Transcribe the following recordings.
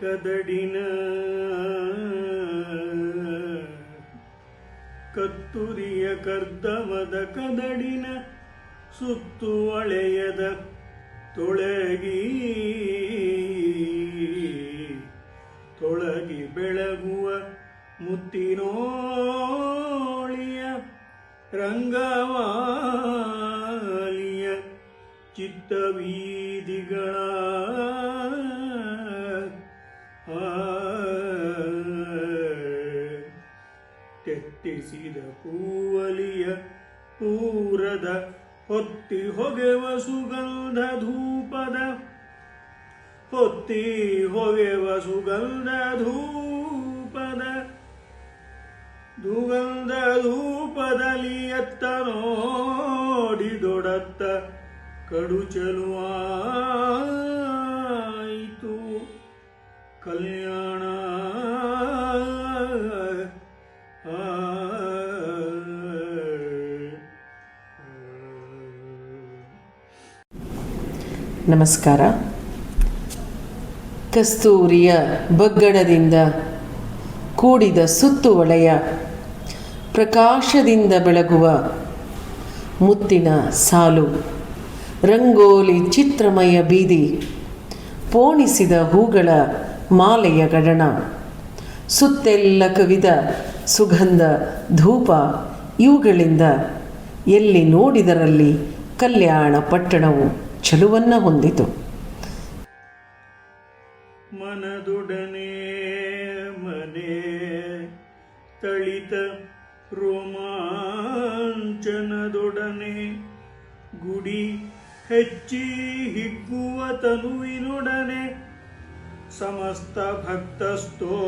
ಕದಡಿನ ಕತ್ತುರಿಯ ಕರ್ದಮದ ಕದಡಿನ ಸುತ್ತು ಅಳೆಯದ ತೊಳಗಿ ತೊಳಗಿ ಬೆಳಗುವ ಮುತ್ತಿನೋಳಿಯ ರಂಗವಾಲಿಯ ಚಿತ್ತವೀದಿಗಳ ತೆತ್ತಿಸಿದ ಪೂವಲಿಯ ಪೂರದ ಹೊತ್ತಿ ಹೊಗೆವ ಸುಗಂಧ ಧೂಪದ ಹೊತ್ತಿ ಹೊಗೆವ ಸುಗಂಧ ಧೂಪದ ದುಗಂಧ ಧೂಪದಲ್ಲಿ ಎತ್ತ ನೋಡಿದೊಡತ್ತ ಕಡು ಚಲುವಾಯಿತು ಕಲ್ಯಾಣ ನಮಸ್ಕಾರ. ಕಸ್ತೂರಿಯ ಬಗ್ಗಡದಿಂದ ಕೂಡಿದ ಸುತ್ತುವಳೆಯ ಪ್ರಕಾಶದಿಂದ ಬೆಳಗುವ ಮುತ್ತಿನ ಸಾಲು, ರಂಗೋಲಿ ಚಿತ್ರಮಯ ಬೀದಿ, ಪೋಣಿಸಿದ ಹೂಗಳ ಮಾಲೆಯ ಗಡಣ, ಸುತ್ತೆಲ್ಲ ಕವಿದ ಸುಗಂಧ ಧೂಪ ಇವುಗಳಿಂದ ಎಲ್ಲಿ ನೋಡಿದರಲ್ಲಿ ಕಲ್ಯಾಣ ಪಟ್ಟಣವು. ಚಲುವನ್ನ ಹೊಂದಿತು. ಮನದೊಡನೆ ಮನೆ ತಳಿತ ರೋಮಾಂಚನದೊಡನೆ ಗುಡಿ ಹೆಚ್ಚಿ ಹಿಗ್ಗುವ ತನುವಿನೊಡನೆ ಸಮಸ್ತ ಭಕ್ತ ಸ್ತೋಮ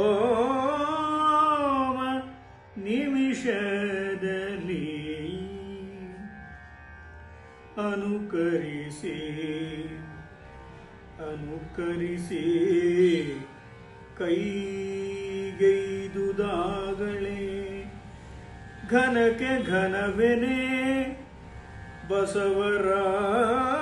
ಅನುಕರಿಸಿ. ಅನುಕರಿಸಿ. ಕೈಗೈದುದಾಗಲೇ ಘನಕ್ಕೆ ಘನವೆನೇ ಬಸವರಾಜನ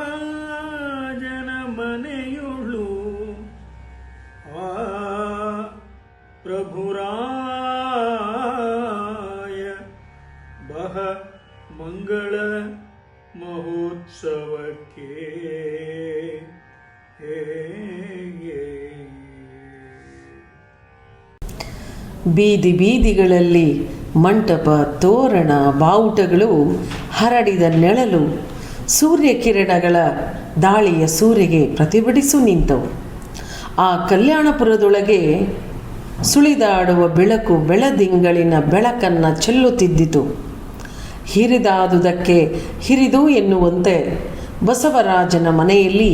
ಮಹೋತ್ಸವಕ್ಕೆ ಹೇ ಬೀದಿ ಬೀದಿಗಳಲ್ಲಿ ಮಂಟಪ, ತೋರಣ, ಬಾವುಟಗಳು ಹರಡಿದ ನೆಳಲು ಸೂರ್ಯಕಿರಣಗಳ ದಾಳಿಯ ಸೂರ್ಯಗೆ ಪ್ರತಿಭಟಿಸು ನಿಂತವು. ಆ ಕಲ್ಯಾಣಪುರದೊಳಗೆ ಸುಳಿದಾಡುವ ಬೆಳಕು ಬೆಳದಿಂಗಳಿನ ಬೆಳಕನ್ನು ಚೆಲ್ಲುತ್ತಿದ್ದಿತು. ಹಿರಿದಾದುದಕ್ಕೆ ಹಿರಿದು ಎನ್ನುವಂತೆ ಬಸವರಾಜನ ಮನೆಯಲ್ಲಿ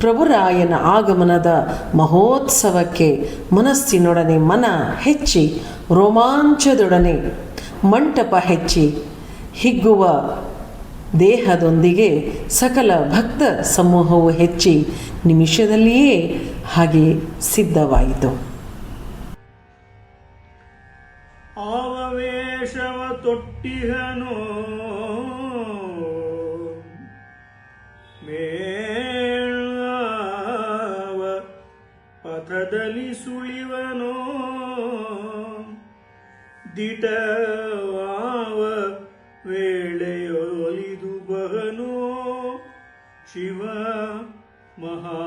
ಪ್ರಭುರಾಯನ ಆಗಮನದ ಮಹೋತ್ಸವಕ್ಕೆ ಮನಸ್ಸಿನೊಡನೆ ಮನ ಹೆಚ್ಚಿ ರೋಮಾಂಚದೊಡನೆ ಮಂಟಪ ಹೆಚ್ಚಿ ಹಿಗ್ಗುವ ದೇಹದೊಂದಿಗೆ ಸಕಲ ಭಕ್ತ ಸಮೂಹವು ಹೆಚ್ಚಿ ನಿಮಿಷದಲ್ಲಿಯೇ ಹಾಗೆ ಸಿದ್ಧವಾಯಿತು. ತೊಟ್ಟಿಹನು. ಮೇಳವ ಪಥದಲ್ಲಿ ಸುಳಿವನು. ದಿಟವಾವ ವೇಳೆಯೊಲಿದು ಬಹನು. ಶಿವ ಮಹಾ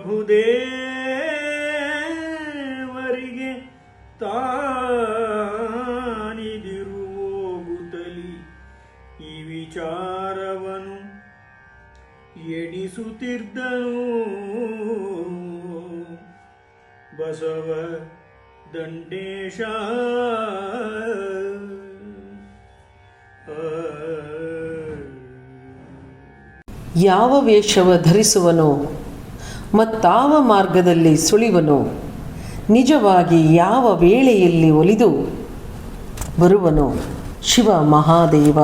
ಪ್ರಭುದೇವರಿಗೆ ತಾನಿದಿರು ಹೋಗುತ್ತಲಿ. ಈ ವಿಚಾರವನು ಎಣಿಸುತ್ತಿದ್ದನು. ಬಸವ ದಂಡೇಶ ಯಾವ ವೇಷವ ಧರಿಸುವನೋ? ಮತ್ತಾವ ಮಾರ್ಗದಲ್ಲಿ ಸುಳಿವನು? ನಿಜವಾಗಿ ಯಾವ ವೇಳೆಯಲ್ಲಿ ಒಲಿದು ಬರುವನು? ಶಿವ ಮಹಾದೇವ,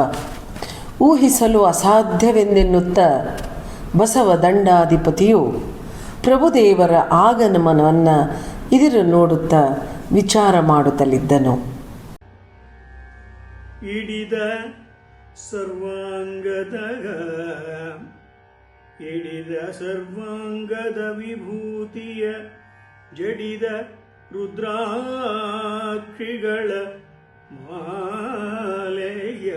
ಊಹಿಸಲು ಅಸಾಧ್ಯವೆಂದೆನ್ನುತ್ತ ಬಸವ ದಂಡಾಧಿಪತಿಯು ಪ್ರಭುದೇವರ ಆಗಮನವನ್ನು ಇದಿರು ನೋಡುತ್ತಾ ವಿಚಾರ ಮಾಡುತ್ತಲಿದ್ದನು. ಇಡಿದ ಸರ್ವಾಂಗದ ಹಿಡಿದ ಸರ್ವಾಂಗದ ವಿಭೂತಿಯ ಜಡಿದ ರುದ್ರಾಕ್ಷಿಗಳ ಮಾಲೆಯ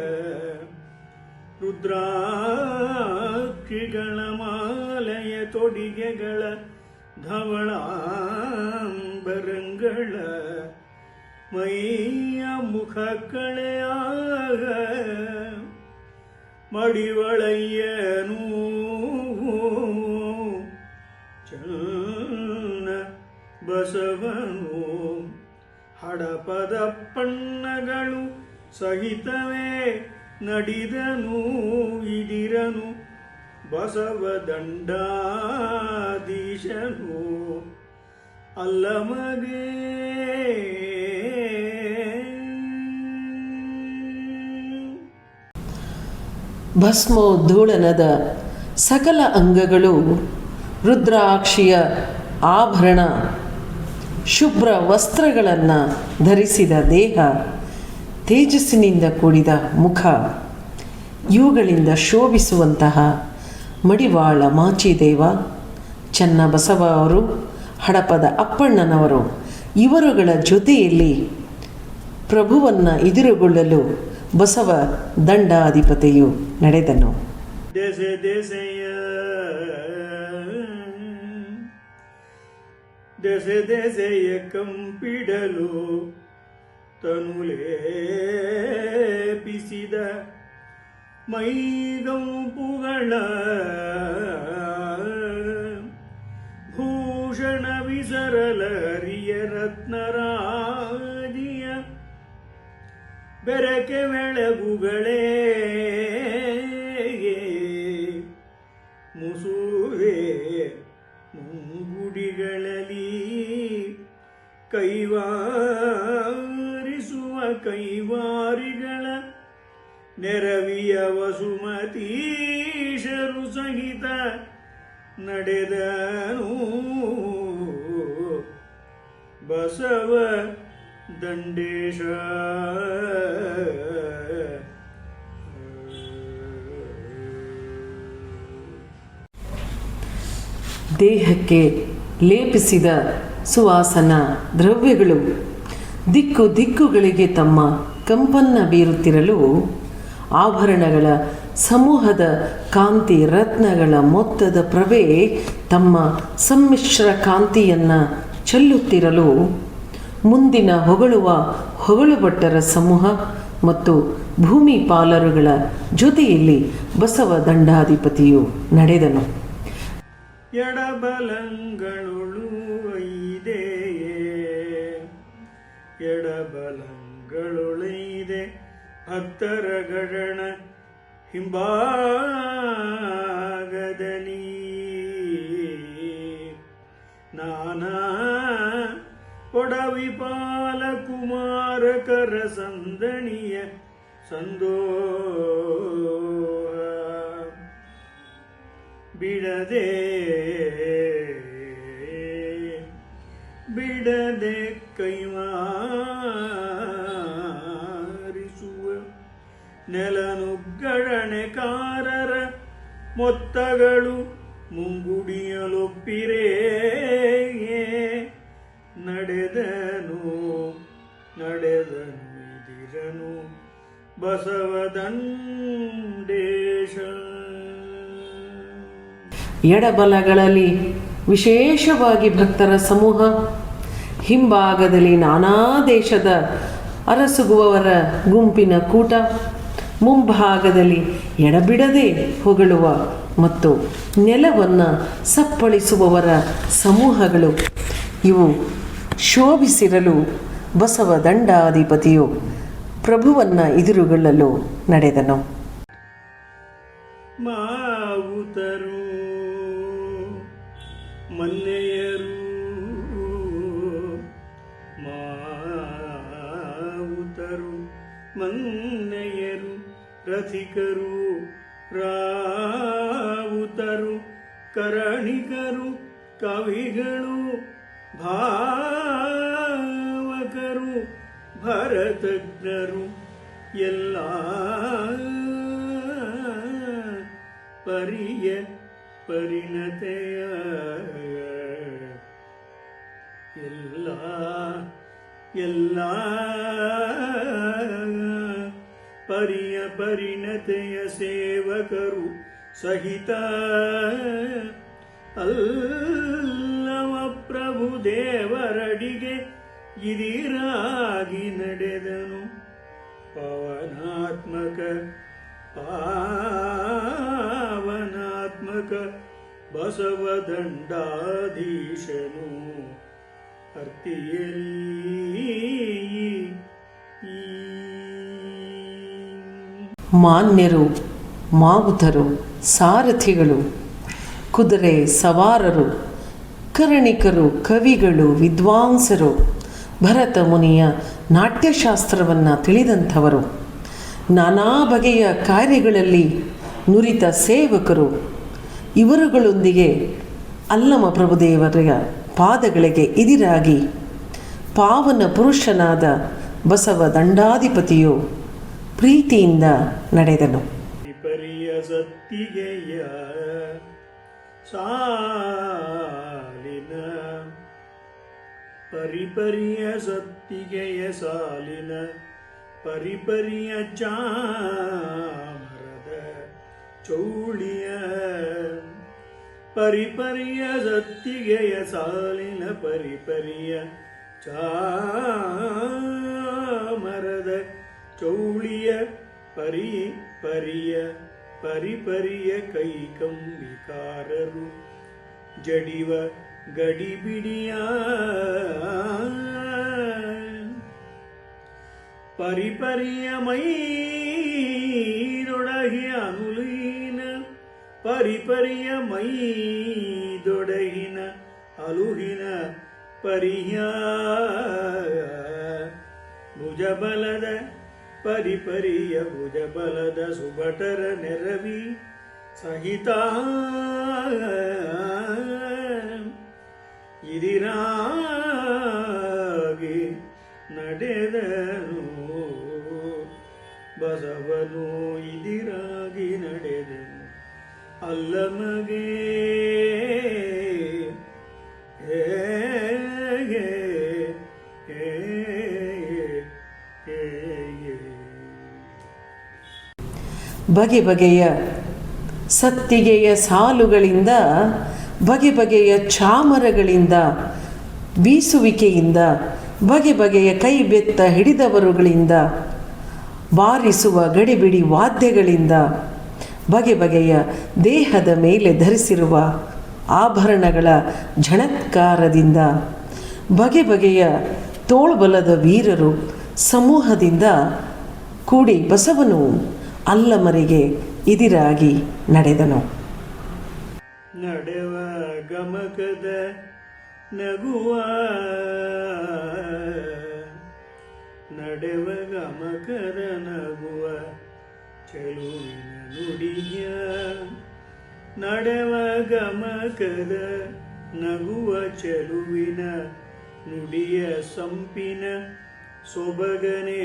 ರುದ್ರಾಕ್ಷಿಗಳ ಮಾಲೆಯ ತೊಡಿಗೆಗಳ ಧವಳಾಂಬರಂಗಳ ಮೈಯ ಮುಖ ಕಳೆಯಾಗ ಮಡಿವಳಯ್ಯನು ಬಸವನು ಹಡಪದ ಪಣ್ಣಗಳು ಸಹಿತವೇ ನಡಿದನು ಇದಿರನು ಬಸವ ದಂಡಾಧೀಶನು. ಅಲ್ಲ ಮಗೆ. ಭಸ್ಮೋದ್ಧೂಳನದ ಸಕಲ ಅಂಗಗಳು ರುದ್ರಾಕ್ಷಿಯ ಆಭರಣ ಶುಭ್ರ ವಸ್ತ್ರಗಳನ್ನು ಧರಿಸಿದ ದೇಹ, ತೇಜಸ್ಸಿನಿಂದ ಕೂಡಿದ ಮುಖ, ಇವುಗಳಿಂದ ಶೋಭಿಸುವಂತಹ ಮಡಿವಾಳ ಮಾಚಿದೇವ, ಚನ್ನಬಸವ ಅವರು, ಹಡಪದ ಅಪ್ಪಣ್ಣನವರು, ಇವರುಗಳ ಜೊತೆಯಲ್ಲಿ ಪ್ರಭುವನ್ನು ಎದುರುಗೊಳ್ಳಲು ಬಸವ ದಂಡಾಧಿಪತಿಯು ನಡೆದನು. ದೆಸೆ ದೆಸೆಯ ದೆಸೆ ದೆಸೆಯ ಕಂಪಿಡಲು ತನುಲೇಪಿಸಿದ ಮೈಗಂಪುಗಳ ಭೂಷಣ ವಿಸರಲರಿಯ ರತ್ನರಾಜಿಯ ಬೆರಕೆ ಬೆಳಗುಗಳೇ ವಸುಮತೀಶರು ಸಹಿತ ನಡೆದನು. ಬಸವ ದಂಡೇಶ. ದೇಹಕ್ಕೆ ಲೇಪಿಸಿದ ಸುವಾಸನ ದ್ರವ್ಯಗಳು ದಿಕ್ಕು ದಿಕ್ಕುಗಳಿಗೆ ತಮ್ಮ ಕಂಪನ್ನ ಬೀರುತ್ತಿರಲು ಆಭರಣಗಳ ಸಮೂಹದ ಕಾಂತಿ ರತ್ನಗಳ ಮೊತ್ತದ ಪ್ರಭೆ ತಮ್ಮ ಸಮ್ಮಿಶ್ರ ಕಾಂತಿಯನ್ನು ಚೆಲ್ಲುತ್ತಿರಲು ಮುಂದಿನ ಹೊಗಳುವ ಹೊಗಳುಭಟ್ಟರ ಸಮೂಹ ಮತ್ತು ಭೂಮಿ ಪಾಲರುಗಳ ಜೊತೆಯಲ್ಲಿ ಬಸವ ದಂಡಾಧಿಪತಿಯು ನಡೆದನು. ಎಡಬಲಂಗಳು ಎಡಬಲಂಗಳೊಳೈದೆ ಹತ್ತರ ಗಣನ ಹಿಂಭಾಗದಲ್ಲಿ ನಾನಾ ಒಡವಿಪಾಲ ಕುಮಾರಕರ ಸಂದಣಿಯ ಸಂದೋ ಬಿಡದೆ ಬಿಡದೆ ಕೈಮಾರಿಸುವ ನೆಲನುಗ್ಗಡಣೆಕಾರರ ಮೊತ್ತಗಳು ಮುಂಗುಡಿಯಲೊಪ್ಪಿರೇ ನಡೆದನು ನಡೆದನು ಇದಿರನು ಬಸವದಂಡೇಶ. ಎಡಬಲಗಳಲ್ಲಿ ವಿಶೇಷವಾಗಿ ಭಕ್ತರ ಸಮೂಹ, ಹಿಂಭಾಗದಲ್ಲಿ ನಾನಾ ದೇಶದ ಅರಸುಗುವವರ ಗುಂಪಿನ ಕೂಟ. ಮುಂಭಾಗದಲ್ಲಿ ಎಡಬಿಡದೆ ಹೊಗಳುವ ಮತ್ತು ನೆಲವನ್ನು ಸಪ್ಪಳಿಸುವವರ ಸಮೂಹಗಳು. ಇವು ಶೋಭಿಸಿರಲು ಬಸವ ದಂಡಾಧಿಪತಿಯು ಪ್ರಭುವನ್ನು ಎದುರುಗೊಳ್ಳಲು ನಡೆದನು. ಮಾವುತರು ಮನ್ನೆಯರು ಮಾವುತರು ಮನ್ನೆಯರು ರಥಿಕರು ರಾವುತರು ಕರಣಿಕರು ಕವಿಗಳು ಭಾವಕರು ಭರತಜ್ಞರು ಎಲ್ಲ ಪರಿಯ ಪರಿಣತೆಯ ಎಲ್ಲ ಎಲ್ಲ ಪರಿಯ ಪರಿಣತೆಯ ಸೇವಕರು ಸಹಿತ ಅಲ್ಲವ ಪ್ರಭು ದೇವರಡಿಗೆ ಇದಿರಾಗಿ ನಡೆದನು. ಪವನಾತ್ಮಕ ಪಾವನಾತ್ಮಕ ಬಸವದಂಡಾಧೀಶನು ಅರ್ತಿಯಲಿ ಮಾನ್ಯರು, ಮಾವುತರು, ಸಾರಥಿಗಳು, ಕುದುರೆ ಸವಾರರು, ಕರಣಿಕರು, ಕವಿಗಳು, ವಿದ್ವಾಂಸರು, ಭರತ ಮುನಿಯ ನಾಟ್ಯಶಾಸ್ತ್ರವನ್ನು ತಿಳಿದಂಥವರು. ನಾನಾ ಬಗೆಯ ಕಾರ್ಯಗಳಲ್ಲಿ ನುರಿತ ಸೇವಕರು. ಇವರುಗಳೊಂದಿಗೆ ಅಲ್ಲಮ ಪ್ರಭುದೇವರ ಪಾದಗಳಿಗೆ ಇದಿರಾಗಿ ಪಾವನ ಪುರುಷನಾದ ಬಸವ ದಂಡಾಧಿಪತಿಯು ಪ್ರೀತಿಯಿಂದ ನಡೆದನು. ಸಾಲಿನ ಪರಿಪರಿಯ ಸತ್ತಿಗೆಯ ಸಾಲಿನ ಪರಿಪರಿಯ ಚಾಮರದ ಚೌಳಿಯ ಪರಿಪರಿಯ ಸತ್ತಿಗೆಯ ಸಾಲಿನ ಪರಿಪರಿಯ ಚಾಮರದ ಚೌಳಿಯ ಪರಿ ಪರಿಯ ಪರಿಪರಿಯ ಕೈಕಂಬಿಕಾರರು ಜಡಿವ ಗಡಿಬಿಡಿಯ ಪರಿಪರಿಯ ಮೈದೊಡಹಿ ಅನುಲೀನ ಪರಿಪರಿಯ ಮೈದೊಡಹಿನ ಅಲುಹಿನ ಪರಿಯ ಭುಜಬಲದ ಪರಿಪರಿಯ ಭುಜಬಲದ ಸುಭಟರ ನೆರವಿ ಸಹಿತ. ಇದಿರಾಗಿ ನಡೆದನು ಬಸವನು ಇದಿರಾಗಿ ನಡೆದನು. ಅಲ್ಲಮಗೆ ಬಗೆ ಬಗೆಯ ಸತ್ತಿಗೆಯ ಸಾಲುಗಳಿಂದ, ಬಗೆ ಬಗೆಯ ಚಾಮರಗಳಿಂದ, ಬೀಸುವಿಕೆಯಿಂದ, ಬಗೆ ಬಗೆಯ ಕೈ ಬೆತ್ತ ಹಿಡಿದವರುಗಳಿಂದ, ಬಾರಿಸುವ ಗಡಿಬಿಡಿ ವಾದ್ಯಗಳಿಂದ, ಬಗೆ ಬಗೆಯ ದೇಹದ ಮೇಲೆ ಧರಿಸಿರುವ ಆಭರಣಗಳ ಝಣತ್ಕಾರದಿಂದ, ಬಗೆ ಬಗೆಯ ತೋಳ್ಬಲದ ವೀರರು ಸಮೂಹದಿಂದ ಕೂಡಿ ಬಸವನು ಅಲ್ಲಮರಿಗೆ ಇದಿರಾಗಿ ನಡೆದನು. ನಡೆವ ಗಮಕದ ನಗುವ ನಡೆವ ಗಮಕದ ನಗುವ ಚೆಲುವಿನ ನುಡಿಯ ನಡೆವ ಗಮಕದ ನಗುವ ಚೆಲುವಿನ ನುಡಿಯ ಸಂಪಿನ ಸೊಬಗನೇ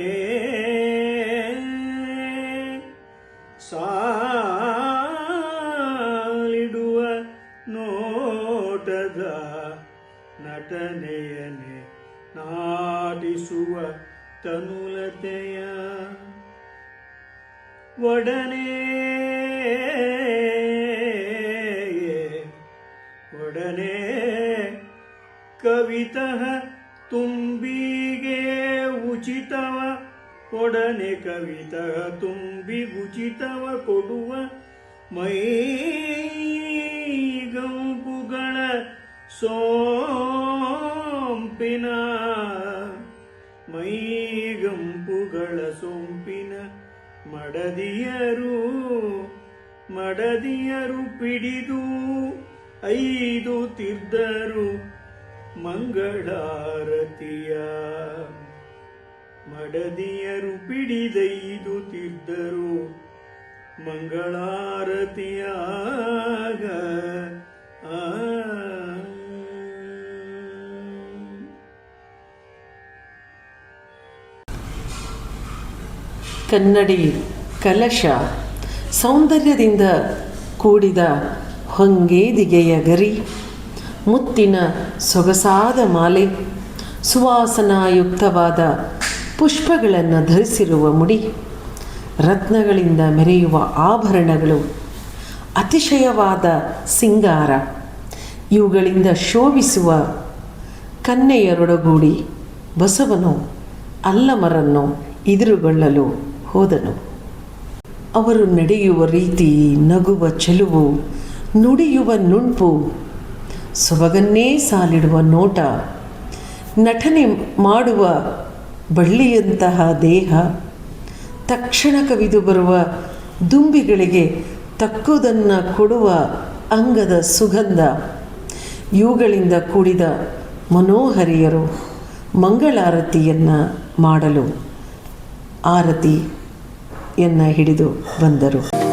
ಸಾಲಿಡುವ ನೋಟದ ನಟನೆಯನೆ ನಾಟಿಸುವ ತನುಲತೆಯ ಒಡನೆ. ಒಡನೆ ಕವಿತಃ ತುಂಬಿಗೆ ಉಚಿತವ ಒಡನೆ ಕವಿತ ತುಂಬಿ ಉಚಿತವ ಕೊಡುವ ಮೈ ಗಂಪುಗಳ ಸೋಂಪಿನ ಮೈ ಗಂಪುಗಳ ಸೋಂಪಿನ ಮಡದಿಯರು ಮಡದಿಯರು ಪಿಡಿದು ಐದು ತಿರ್ದರು ಮಂಗಳಾರತಿಯ. ಮಡದಿಯರು ಪಿಡಿದೈದು ತಿದ್ದರು ಮಂಗಳಾರತಿಯಾಗ. ಕನ್ನಡಿ ಕಲಶ ಸೌಂದರ್ಯದಿಂದ ಕೂಡಿದ ಹೊಂಗೇದಿಗೆಯ ಗರಿ ಮುತ್ತಿನ ಸೊಗಸಾದ ಮಾಲೆ ಸುವಾಸನಾಯುಕ್ತವಾದ ಪುಷ್ಪಗಳನ್ನು ಧರಿಸಿರುವ ಮುಡಿ, ರತ್ನಗಳಿಂದ ಮೆರೆಯುವ ಆಭರಣಗಳು, ಅತಿಶಯವಾದ ಸಿಂಗಾರ, ಇವುಗಳಿಂದ ಶೋಭಿಸುವ ಕನ್ನೆಯರೊಡಗೂಡಿ ಬಸವನು ಅಲ್ಲಮರನ್ನು ಎದುರುಗೊಳ್ಳಲು ಹೋದನು. ಅವರು ನಡೆಯುವ ರೀತಿ ನಗುವ ಚೆಲುವು, ನುಡಿಯುವ ನುಣುಪು, ಸೊಬಗನ್ನೇ ಸಾಲಿಡುವ ನೋಟ, ನಟನೆ ಮಾಡುವ ಬಳ್ಳಿಯಂತಹ ದೇಹ ತಕ್ಷಣ ಕವಿದು ಬರುವ ದುಂಬಿಗಳಿಗೆ ತಕ್ಕುದನ್ನು ಕೊಡುವ ಅಂಗದ ಸುಗಂಧ. ಇವುಗಳಿಂದ ಕೂಡಿದ ಮನೋಹರಿಯರು ಮಂಗಳಾರತಿಯನ್ನು ಮಾಡಲು ಆರತಿಯನ್ನು ಹಿಡಿದು ಬಂದರು.